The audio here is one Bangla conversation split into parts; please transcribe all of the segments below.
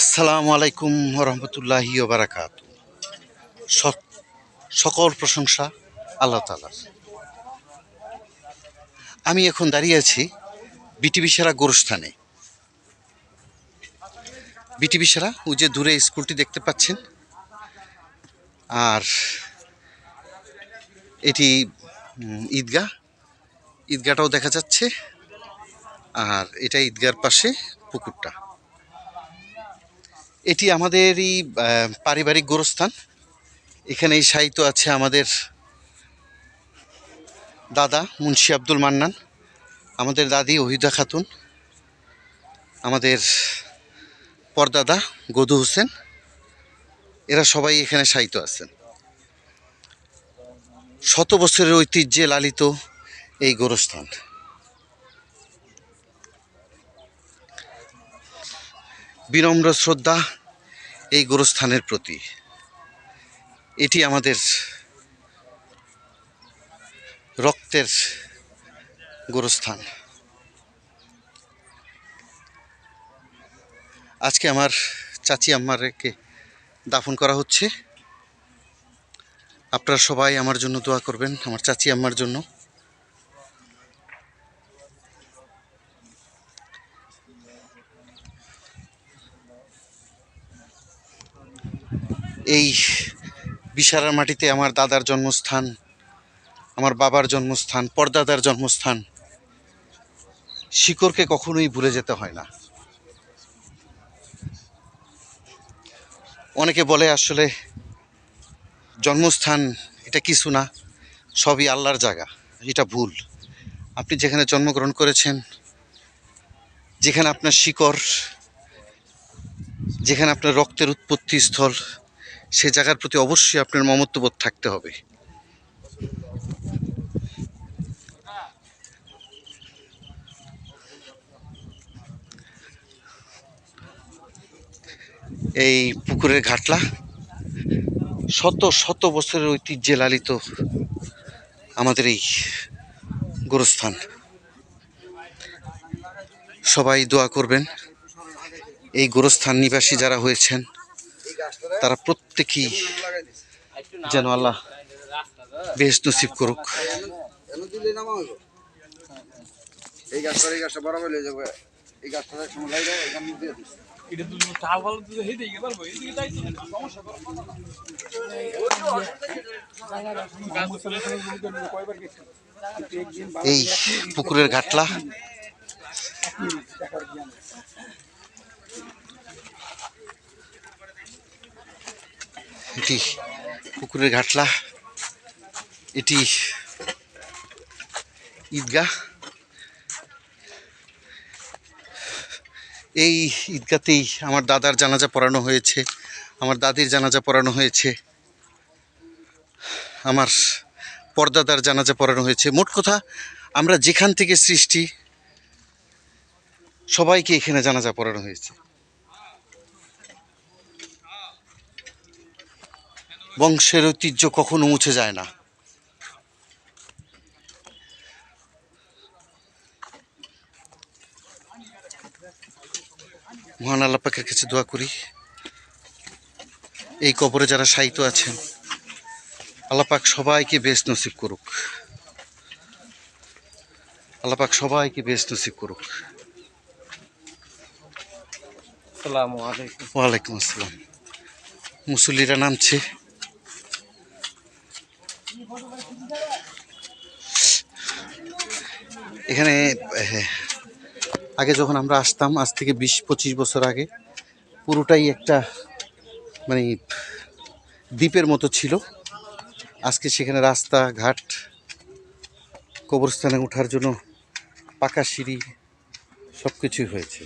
আসসালামু আলাইকুম রহমতুল্লাহি বারাকাত সকল প্রশংসা আল্লাহ তালার আমি এখন দাঁড়িয়ে আছি বিটিভি সেরা গোরস্থানে। বিটিভি সেরা, ওই যে দূরে স্কুলটি দেখতে পাচ্ছেন। আর এটি ঈদগাহ। ঈদগাহটাও দেখা যাচ্ছে। আর এটা ঈদগার পাশে পুকুরটা। এটি আমাদেরই পারিবারিক গোরস্থান। এখানে এই সাহিত্য আছে আমাদের দাদা মুন্সি আব্দুল মান্নান, আমাদের দাদি ওহিদা খাতুন, আমাদের পরদাদা গদু হোসেন, এরা সবাই এখানে সাহিত্য আছেন। শত বছরের ঐতিহ্যে লালিত এই গোরস্থান। বিনম্র শ্রদ্ধা এই গোরস্থানের প্রতি। এটি আমাদের রক্তের গোরস্থান। আজকে আমার চাচি আম্মারকে দাফন করা হচ্ছে। আপনারা সবাই আমার জন্য দোয়া করবেন, আমার চাচি আম্মার জন্য। এই বিশারার মাটিতে আমার দাদার জন্মস্থান, আমার বাবার জন্মস্থান, পরদাদার জন্মস্থান, শিকড়কে কখনোই ভুলে যেতে হয় না। অনেকে বলে আসলে জন্মস্থান এটা কিছু না, সবই আল্লাহর জায়গা, এটা ভুল। আপনি যেখানে জন্মগ্রহণ করেছেন, যেখানে আপনার শিকড়, যেখানে আপনার রক্তের উৎপত্তি স্থল সে জায়গার প্রতি অবশ্যই আপনার মমত্ববোধ থাকতে হবে। এই পুকুরের ঘাটলা শত শত বছরের ঐতিহ্যে লালিত আমাদের এই গোরস্থান। সবাই দোয়া করবেন, এই গোরস্থান নিবাসী যারা হয়েছেন তারা প্রত্যেকেই যেন আল্লাহ বেশ নসিব করুক। এই গাছটা এই গাছটা বরাবর হয়ে যাবে। এই গাছটা সময় লাগে এখানে দিয়ে দিস এটা তুই চাল ভালো তুই হেঁটে গিয়ে পারব এদিকে যাই তো। সমস্যা করো এই পুকুরের ঘাটলা এটি পুকুরের ঘাটলা। এটি ঈদগাহ। এই ঈদগাতেই আমার দাদার জানাজা পড়ানো হয়েছে। আমার দাদির জানাজা পড়ানো হয়েছে। আমার পর্দাদার জানাজা পড়ানো হয়েছে। মোট কথা, আমরা যেখান থেকে সৃষ্টি, সবাইকে এখানে জানাজা পড়ানো হয়েছে। বংশের ঐতিহ্য কখনো মুছে যায় না। মহান আল্লাহ পাকের কাছে দোয়া করি। এই কবরে যারা সাহিত্য আছেন আল্লাহ পাক সবাইকে বেশ নসিব করুক। আল্লাহ পাক সবাইকে বেশ নসিব করুক। আসসালামু আলাইকুম। ওয়ালাইকুম আসসালাম। মুসল্লিরা নামছে। এখানে আগে যখন আমরা আসতাম, আজ থেকে বিশ, পঁচিশ বছর আগে, পুরোটাই একটা মানে দ্বীপের মতো ছিল। আজকে সেখানে রাস্তা, ঘাট, কবরস্থানে ওঠার জন্য পাকা সিঁড়ি সব কিছুই হয়েছে।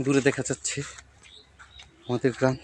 দূরে দেখা যাচ্ছে আমাদের গ্রাম।